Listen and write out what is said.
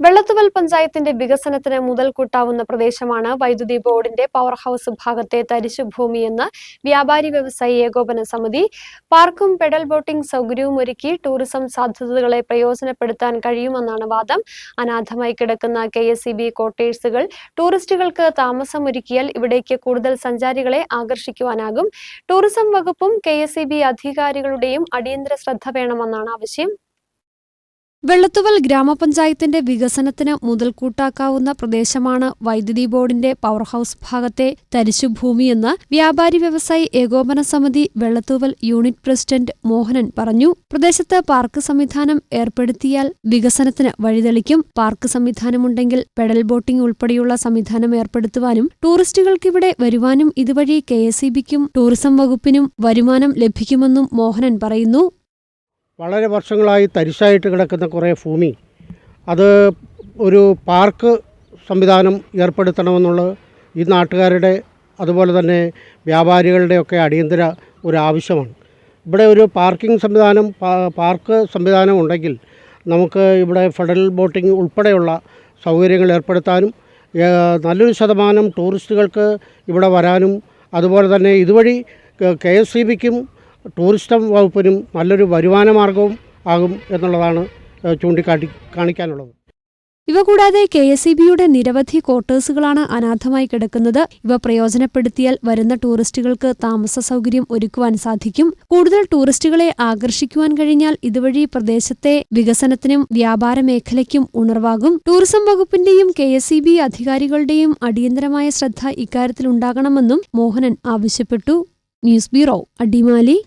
വെള്ളത്തുവൽ പഞ്ചായത്തിന്റെ വികസനത്തിന് മുതൽക്കൂട്ടാവുന്ന പ്രദേശമാണ് വൈദ്യുതി ബോർഡിന്റെ പവർ ഹൗസ് ഭാഗത്തെ തരിശുഭൂമിയെന്ന് വ്യാപാരി വ്യവസായി ഏകോപന സമിതി. പാർക്കും പെഡൽ ബോട്ടിംഗ് സൗകര്യവും ഒരുക്കി ടൂറിസം സാധ്യതകളെ പ്രയോജനപ്പെടുത്താൻ കഴിയുമെന്നാണ് വാദം. അനാഥമായി കിടക്കുന്ന കെ എസ് ഇ ബി കോട്ടേഴ്സുകൾ ടൂറിസ്റ്റുകൾക്ക് താമസമൊരുക്കിയാൽ ഇവിടേക്ക് കൂടുതൽ സഞ്ചാരികളെ ആകർഷിക്കുവാനാകും. ടൂറിസം വകുപ്പും കെ എസ് ഇ ബി അധികാരികളുടെയും അടിയന്തര ശ്രദ്ധ വേണമെന്നാണ് ആവശ്യം. വെള്ളത്തുവൽ ഗ്രാമപഞ്ചായത്തിന്റെ വികസനത്തിന് മുതൽക്കൂട്ടാക്കാവുന്ന പ്രദേശമാണ് വൈദ്യുതി ബോർഡിന്റെ പവർ ഹൌസ് ഭാഗത്തെ തരിശുഭൂമിയെന്ന് വ്യാപാരി വ്യവസായി ഏകോപന സമിതി വെള്ളത്തുവൽ യൂണിറ്റ് പ്രസിഡന്റ് മോഹനൻ പറഞ്ഞു. പ്രദേശത്ത് പാർക്ക് സംവിധാനം ഏർപ്പെടുത്തിയാൽ വികസനത്തിന് വഴിതെളിക്കും. പാർക്ക് സംവിധാനമുണ്ടെങ്കിൽ പെഡൽ ബോട്ടിംഗ് ഉൾപ്പെടെയുള്ള സംവിധാനം ഏർപ്പെടുത്തുവാനും ടൂറിസ്റ്റുകൾക്കിവിടെ വരുവാനും ഇതുവഴി കെ ടൂറിസം വകുപ്പിനും വരുമാനം ലഭിക്കുമെന്നും മോഹനൻ പറയുന്നു. വളരെ വർഷങ്ങളായി തരിശായിട്ട് കിടക്കുന്ന കുറേ ഭൂമി. അത് ഒരു പാർക്ക് സംവിധാനം ഏർപ്പെടുത്തണമെന്നുള്ളത് ഈ നാട്ടുകാരുടെ അതുപോലെ തന്നെ വ്യാപാരികളുടെയൊക്കെ അടിയന്തര ഒരു ആവശ്യമാണ്. ഇവിടെ ഒരു പാർക്കിംഗ് സംവിധാനം പാർക്ക് സംവിധാനം ഉണ്ടെങ്കിൽ നമുക്ക് ഇവിടെ ഫെഡറൽ ബോട്ടിംഗ് ഉൾപ്പെടെയുള്ള സൗകര്യങ്ങൾ ഏർപ്പെടുത്താനും നല്ലൊരു ശതമാനം ടൂറിസ്റ്റുകൾക്ക് ഇവിടെ വരാനും അതുപോലെ തന്നെ ഇതുവഴി കെ എസ് സി ബിക്കും ടൂറിസം വകുപ്പിനും നല്ലൊരു വരുമാന മാർഗവും ആകും എന്നുള്ളതാണ് ചൂണ്ടിക്കാട്ടി കാണിക്കാനുള്ളത്. ഇവ കൂടാതെ കെ എസ് ഇ ബിയുടെ നിരവധി ക്വാർട്ടേഴ്സുകളാണ് അനാഥമായി കിടക്കുന്നത്. ഇവ പ്രയോജനപ്പെടുത്തിയാൽ വരുന്ന ടൂറിസ്റ്റുകൾക്ക് താമസ സൗകര്യം ഒരുക്കുവാൻ സാധിക്കും. കൂടുതൽ ടൂറിസ്റ്റുകളെ ആകർഷിക്കുവാൻ കഴിഞ്ഞാൽ ഇതുവഴി പ്രദേശത്തെ വികസനത്തിനും വ്യാപാര മേഖലയ്ക്കും ഉണർവാകും. ടൂറിസം വകുപ്പിന്റെയും കെ എസ് ഇ ബി അധികാരികളുടെയും അടിയന്തരമായ ശ്രദ്ധ ഇക്കാര്യത്തിലുണ്ടാകണമെന്നും മോഹനൻ ആവശ്യപ്പെട്ടു. News bureau Adimali.